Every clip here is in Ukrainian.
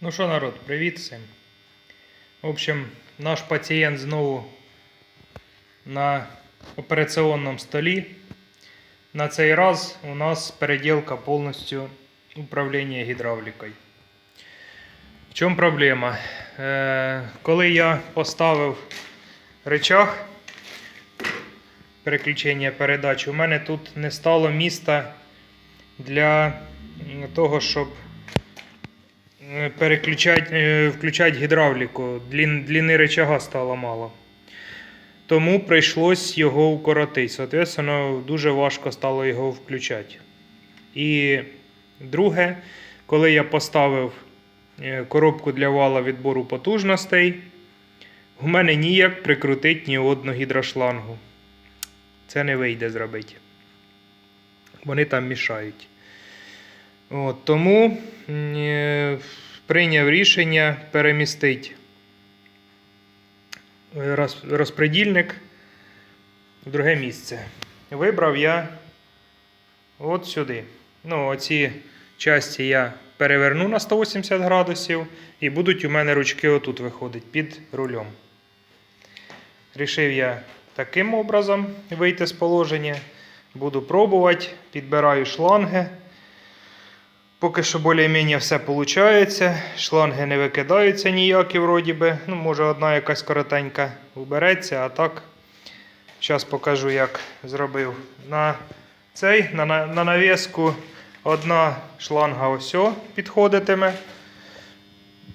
Ну що, народ, привіт всім. В общем, наш пацієнт знову на операційному столі. На цей раз у нас переділка повністю управління гідравлікою. В чому проблема? Е, коли я поставив рычаг переключення передач, у мене тут не стало міста для того, щоб переключать, е, включать гідравліку. Длін, длини рычага стало мало. Тому прийшлось його укоротити. Соответственно, дуже важко стало його включати. І друге, коли я поставив е, коробку для вала відбору потужностей, у мене ніяк прикрутити ні одну гідрошлангу. Це не вийде зробити. Вони там мішають. От, тому е, прийняв рішення перемістити роз- розпредільник в друге місце. Вибрав я от сюди. Ну, оці часті я переверну на 180 градусів і будуть у мене ручки отут виходить під рулем. Рішив я таким образом вийти з положення. Буду пробувати, підбираю шланги. Поки що більш-менш все виходить. Шланги не викидаються ніякі, вроді би. Ну, може, одна якась коротенька убереться, а так. Зараз покажу, як зробив. На цей, на, на, на навіску одна шланга ось підходитиме.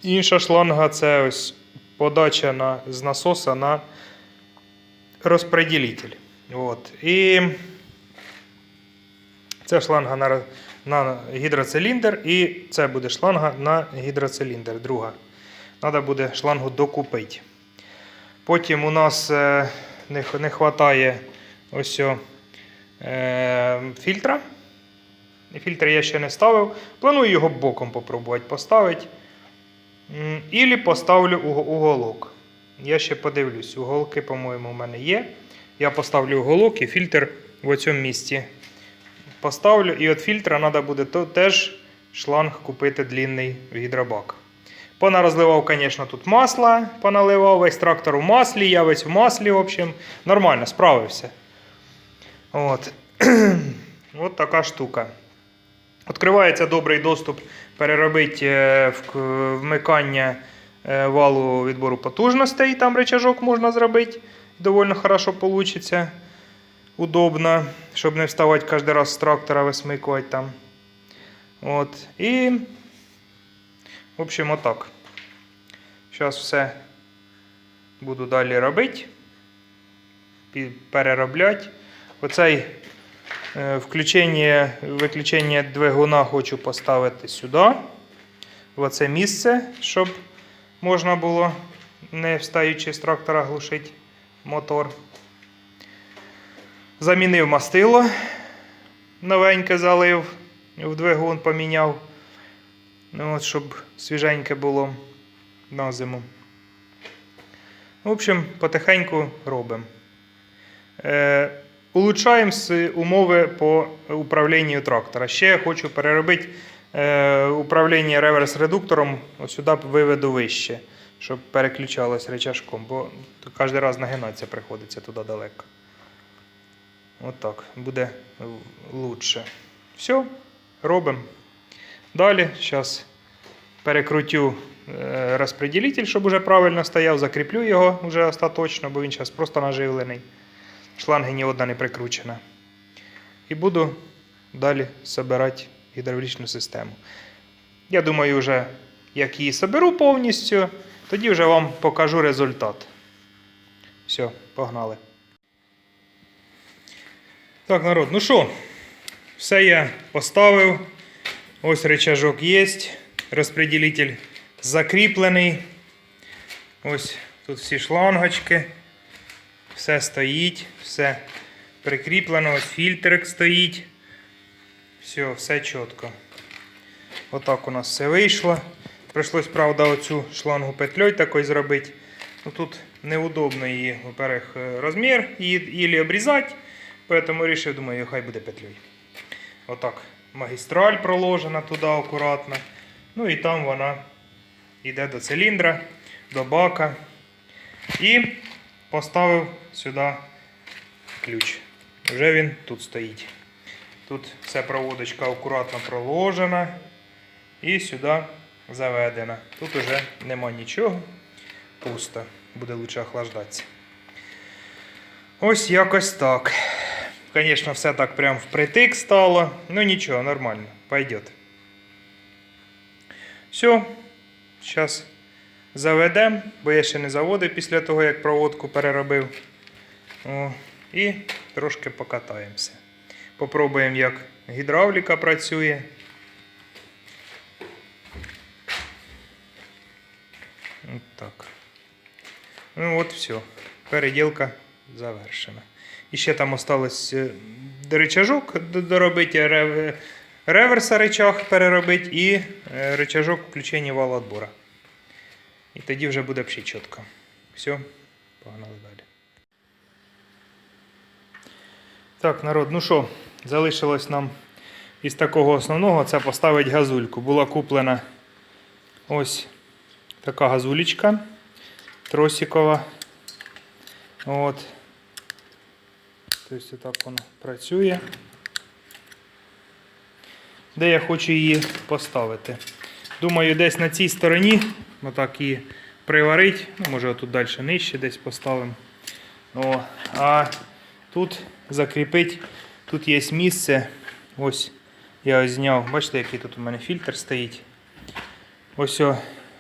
Інша шланга це ось подача на, з насоса на розпреділитель. От. І це шланга на, на гідроциліндр, і це буде шланга на гідроциліндр. Друга. Треба буде шлангу докупити. Потім у нас е, не, вистачає ось е, фільтра. Фільтр я ще не ставив. Планую його боком попробувати поставити. Ілі поставлю уголок. Я ще подивлюсь. Уголки, по-моєму, у мене є. Я поставлю уголок і фільтр в цьому місці поставлю. І від фільтра треба буде то, теж шланг купити длінний в гідробак. Понарозливав, звісно, тут масло, поналивав весь трактор у маслі, я весь в маслі, в общем, нормально, справився. От. От така штука. Відкривається добрий доступ переробити е, вмикання е, валу відбору потужностей. Там рычажок можна зробити. Довольно хорошо вийде. Удобно, щоб не вставати кожен раз з трактора висмикувати там. От. І, в общем, отак. Зараз все буду далі робити. Переробляти. Оцей е, виключення двигуна хочу поставити сюди, в оце місце, щоб можна було, не встаючи з трактора, глушити мотор. Замінив мастило, новеньке залив, в двигун поміняв. Ну, от, щоб свіженьке було на зиму. В общем, потихеньку робимо. Е, улучшаємо умови по управлінню трактора. Ще я хочу переробити е, управління реверс-редуктором. Ось сюди виведу вище, щоб переключалось речашком, бо кожен раз нагинатися приходиться туди далеко. Отак, буде лучше. Все, робимо. Далі, зараз перекрутю е, розпреділитель, щоб уже правильно стояв, закріплю його вже остаточно, бо він зараз просто наживлений. Шланги ні одна не прикручена. І буду далі збирати гідравлічну систему. Я думаю, вже як її соберу повністю, тоді вже вам покажу результат. Все, погнали. Так, народ, ну що, все я поставив. Ось рычажок є. Розпреділитель закріплений. Ось тут всі шлангочки. Все стоїть, все прикріплено, ось фільтрик стоїть. Все, все чітко. Отак у нас все вийшло. Прийшлось, правда, оцю шлангу петлею такою зробити. Ну, тут неудобно її, во-первых, розмір, її обрізати. Поэтому вирішив, думаю, хай буде петлею. Отак. Магістраль проложена туди акуратно. Ну і там вона йде до циліндра, до бака. І поставив сюди ключ. Вже він тут стоїть. Тут вся проводочка акуратно проложена і сюди заведена. Тут уже нема нічого, пусто. Буде лучше охлаждатися. Ось якось так. Звісно, все так прям впритик стало. Ну нічого, нормально, пойдет. Все, зараз заведемо, бо я ще не заводив після того, як проводку переробив. О, і трошки покатаємося. Попробуємо, як гідравліка працює. От так. Ну от все. Переділка завершена. І ще там осталось е, рычажок д- доробити, рев- реверса рычаг переробити і е, рычажок включення вала отбора. І тоді вже буде ще чітко. Все, погнали далі. Так, народ, ну що, залишилось нам із такого основного це поставити газульку. Була куплена ось така газулечка тросикова. От. Тобто так воно працює. Де я хочу її поставити? Думаю, десь на цій стороні, отак її приварить. Ну, може тут далі нижче десь поставимо. О, а тут закріпить. Тут є місце. Ось я зняв. Бачите, який тут у мене фільтр стоїть. Ось, о,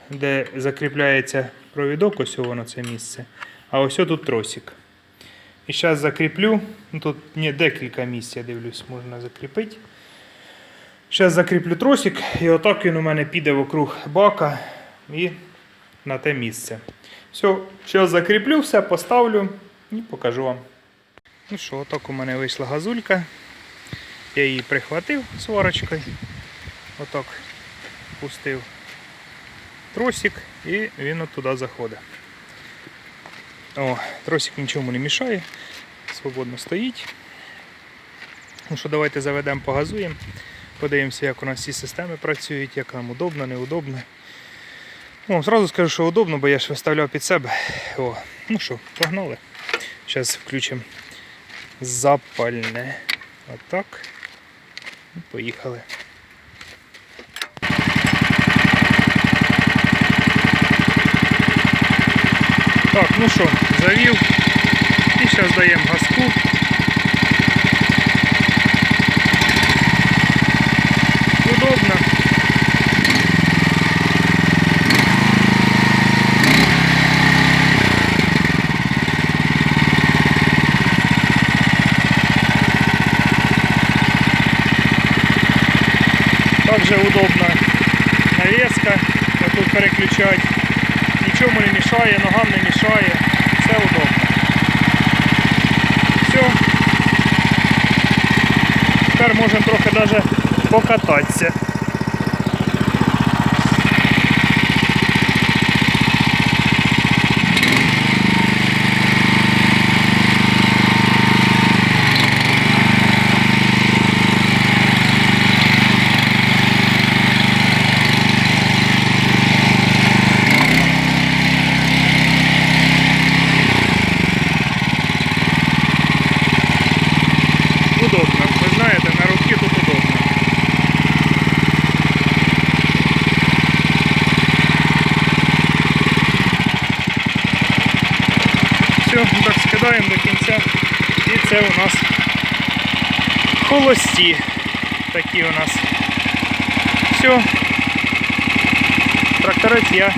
де закріпляється провідок, ось воно це місце. А ось о тут тросик. І зараз закріплю. Ну, тут ні, декілька місць, я дивлюсь, можна закріпити. Зараз закріплю тросик, і отак він у мене піде вокруг бака і на те місце. Все, зараз закріплю, все поставлю і покажу вам. Ну що, отак у мене вийшла газулька. Я її прихватив сварочкою. Отак пустив тросик і він от туди заходить. О, тросик нічому не мішає, свободно стоїть. Ну що, давайте заведемо, погазуємо. Подивимося, як у нас ці системи працюють, як нам удобно, неудобно. Ну, зразу скажу, що удобно, бо я ж виставляв під себе. О, ну що, погнали. Зараз включимо запальне. Отак. І Поїхали. Так, ну що, завів. І зараз даємо газку. Удобно. Также удобно навеска, тут переключать. Нічому не мішає, ногам не мішає. Все удобно. Все. Тепер можемо трохи навіть покататися. Удобно. Ви знаєте, на руки тут удобно. Ну так скидаємо до кінця. І це у нас холості. Такі у нас. Все. Тракторець я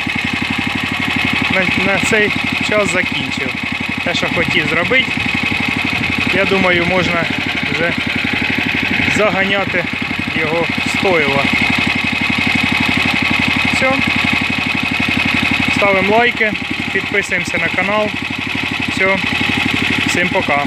на, на цей час закінчив. Те, що хотів зробити. Я думаю, можна вже заганяти його стойло. Все. Ставимо лайки, підписуємося на канал. Все. Всім пока.